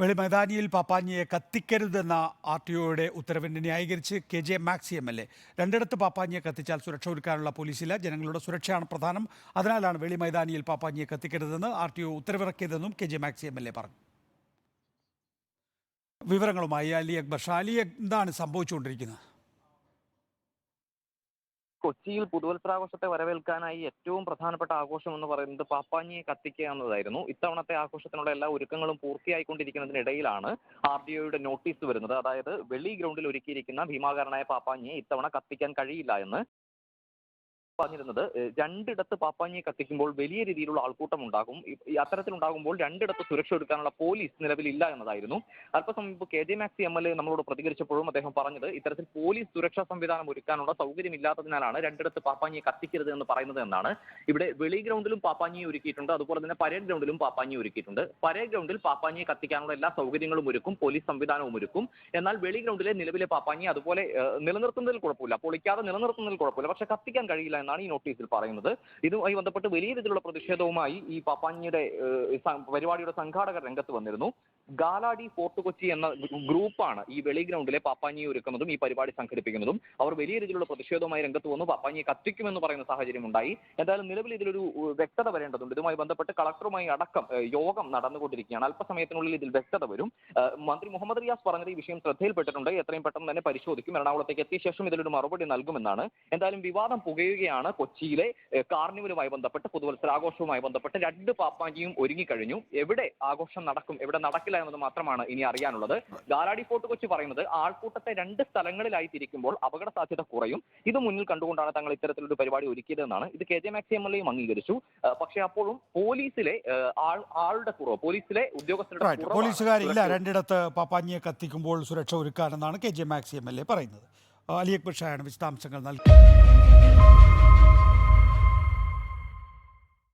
വെളിമൈതാനിയിൽ പാപ്പാഞ്ഞിയെ കത്തിക്കരുതെന്ന R T ഒയുടെ ഉത്തരവിനെ ന്യായീകരിച്ച് K J Maxi M L A. രണ്ടിടത്ത് പാപ്പാഞ്ഞിയെ കത്തിച്ചാൽ സുരക്ഷ ഒരുക്കാനുള്ള പോലീസില്ല. ജനങ്ങളുടെ സുരക്ഷയാണ് പ്രധാനം. അതിനാലാണ് വെളിമൈതാനിയിൽ പാപ്പാഞ്ഞിയെ കത്തിക്കരുതെന്ന് R T O ഉത്തരവിറക്കിയതെന്നും K J Maxi M L A പറഞ്ഞു. വിവരങ്ങളുമായി അലി അക്ബർ. ഷാ അലി എന്താണ് സംഭവിച്ചുകൊണ്ടിരിക്കുന്നത്? കൊച്ചിയിൽ പുതുവത്സരാഘോഷത്തെ വരവേൽക്കാനായി ഏറ്റവും പ്രധാനപ്പെട്ട ആഘോഷം എന്ന് പറയുന്നത് പാപ്പാഞ്ഞിയെ കത്തിക്കുക എന്നതായിരുന്നു. ഇത്തവണത്തെ ആഘോഷത്തിനുള്ള എല്ലാ ഒരുക്കങ്ങളും പൂർത്തിയായിക്കൊണ്ടിരിക്കുന്നതിനിടയിലാണ് ആർ ഡി ഒയുടെ നോട്ടീസ് വരുന്നത്. അതായത് വെളി ഗ്രൗണ്ടിൽ ഒരുക്കിയിരിക്കുന്ന ഭീമാകാരനായ പാപ്പാഞ്ഞിയെ ഇത്തവണ കത്തിക്കാൻ കഴിയില്ല എന്ന് പറഞ്ഞിരുന്നത് രണ്ടിടത്ത് പാപ്പാഞ്ഞിയെ കത്തിക്കുമ്പോൾ വലിയ രീതിയിലുള്ള ആൾക്കൂട്ടം ഉണ്ടാകും അത്തരത്തിലുണ്ടാകുമ്പോൾ രണ്ടിടത്ത് സുരക്ഷ ഒരുക്കാനുള്ള പോലീസ് നിലവിലില്ല എന്നതായിരുന്നു. അല്പസമയം ഇപ്പോൾ K J Maxi M L A നമ്മളോട് പ്രതികരിച്ചപ്പോഴും അദ്ദേഹം പറഞ്ഞത് ഇത്തരത്തിൽ പോലീസ് സുരക്ഷാ സംവിധാനം ഒരുക്കാനുള്ള സൗകര്യമില്ലാത്തതിനാലാണ് രണ്ടിടത്ത് പാപ്പാഞ്ഞിയെ കത്തിക്കരുത് എന്ന് പറയുന്നത് എന്നാണ്. ഇവിടെ വെളി ഗ്രൗണ്ടിലും പാപ്പാഞ്ഞിയെ ഒരുക്കിയിട്ടുണ്ട് അതുപോലെ തന്നെ പരേഡ് ഗ്രൗണ്ടിലും പാപ്പാഞ്ഞിയെ ഒരുക്കിയിട്ടുണ്ട്. പരേഡ് ഗ്രൗണ്ടിൽ പാപ്പാഞ്ഞിയെ കത്തിക്കാനുള്ള എല്ലാ സൗകര്യങ്ങളും ഒരുക്കും പോലീസ് സംവിധാനവും ഒരുക്കും. എന്നാൽ വെളി ഗ്രൗണ്ടിലെ നിലവിലെ പാപ്പാഞ്ഞി അതുപോലെ നിലനിർത്തുന്നതിൽ കുഴപ്പമില്ല. പൊളിക്കാതെ നിലനിർത്തുന്നതിൽ കുഴപ്പമില്ല. പക്ഷെ കത്തിക്കാൻ കഴിയില്ല എന്നാണ് ഈ നോട്ടീസിൽ പറയുന്നത്. ഇതുമായി ബന്ധപ്പെട്ട് വലിയ രീതിയിലുള്ള പ്രതിഷേധവുമായി ഈ പാപ്പാഞ്ഞിയുടെ പരിപാടിയുടെ സംഘാടകർ രംഗത്ത് വന്നിരുന്നു. ഗാലാഡി ഫോർട്ട് കൊച്ചി എന്ന ഗ്രൂപ്പാണ് ഈ വെളി ഗ്രൗണ്ടിലെ പാപ്പാഞ്ഞിയെ ഒരുക്കുന്നതും ഈ പരിപാടി സംഘടിപ്പിക്കുന്നതും. അവർ വലിയ രീതിയിലുള്ള പ്രതിഷേധവുമായി രംഗത്ത് വന്നു. പാപ്പാഞ്ഞിയെ കത്തിക്കുമെന്ന് പറയുന്ന സാഹചര്യം ഉണ്ടായി. എന്തായാലും നിലവിൽ ഇതിലൊരു വ്യക്തത വരേണ്ടതുണ്ട്. ഇതുമായി ബന്ധപ്പെട്ട് കളക്ടറുമായി അടക്കം യോഗം നടന്നുകൊണ്ടിരിക്കുകയാണ്. അല്പസമയത്തിനുള്ളിൽ ഇതിൽ വ്യക്തത വരും. മന്ത്രി മുഹമ്മദ് റിയാസ് പറഞ്ഞത് ഈ വിഷയം ശ്രദ്ധയിൽപ്പെട്ടിട്ടുണ്ട്. എത്രയും പെട്ടെന്ന് തന്നെ പരിശോധിക്കും. എറണാകുളത്തേക്ക് എത്തിയ ശേഷം ഇതിലൊരു മറുപടി നൽകുമെന്നാണ്. എന്തായാലും വിവാദം പുകയുകയാണ് കൊച്ചിയിലെ കാർണിവലുമായി ബന്ധപ്പെട്ട് പുതുവത്സരാഘോഷവുമായി ബന്ധപ്പെട്ട് രണ്ട് പാപ്പാഞ്ചിയും ഒരുങ്ങിക്കഴിഞ്ഞു. എവിടെ ആഘോഷം നടക്കും? എവിടെ നടക്കില്ല എന്നത് മാത്രമാണ് ഇനി അറിയാനുള്ളത്. ഗാലാടി ഫോർട്ട് കൊച്ചി പറയുന്നത് ആൾക്കൂട്ടത്തെ രണ്ട് സ്ഥലങ്ങളിലായി തിരിക്കുമ്പോൾ അപകട സാധ്യത കുറയും. ഇത് മുന്നിൽ കണ്ടുകൊണ്ടാണ് തങ്ങൾ ഇത്തരത്തിലൊരു പരിപാടി ഒരുക്കിയതെന്നാണ്. ഇത് K J maxi M L എയും അംഗീകരിച്ചു പക്ഷേ അപ്പോഴും പോലീസിലെ ആളുടെ കുറവ് പോലീസിലെ ഉദ്യോഗസ്ഥരുടെ പോലീസുകാരില്ല. രണ്ടിടത്ത് പാപ്പാഞ്ഞിയെ കത്തിക്കുമ്പോൾ സുരക്ഷ ഒരുക്കാനെന്നാണ് K J Maxy M L A പറയുന്നത് അലി അക്ബർ ഷായാണ് വിശദാംശങ്ങൾ നൽകി.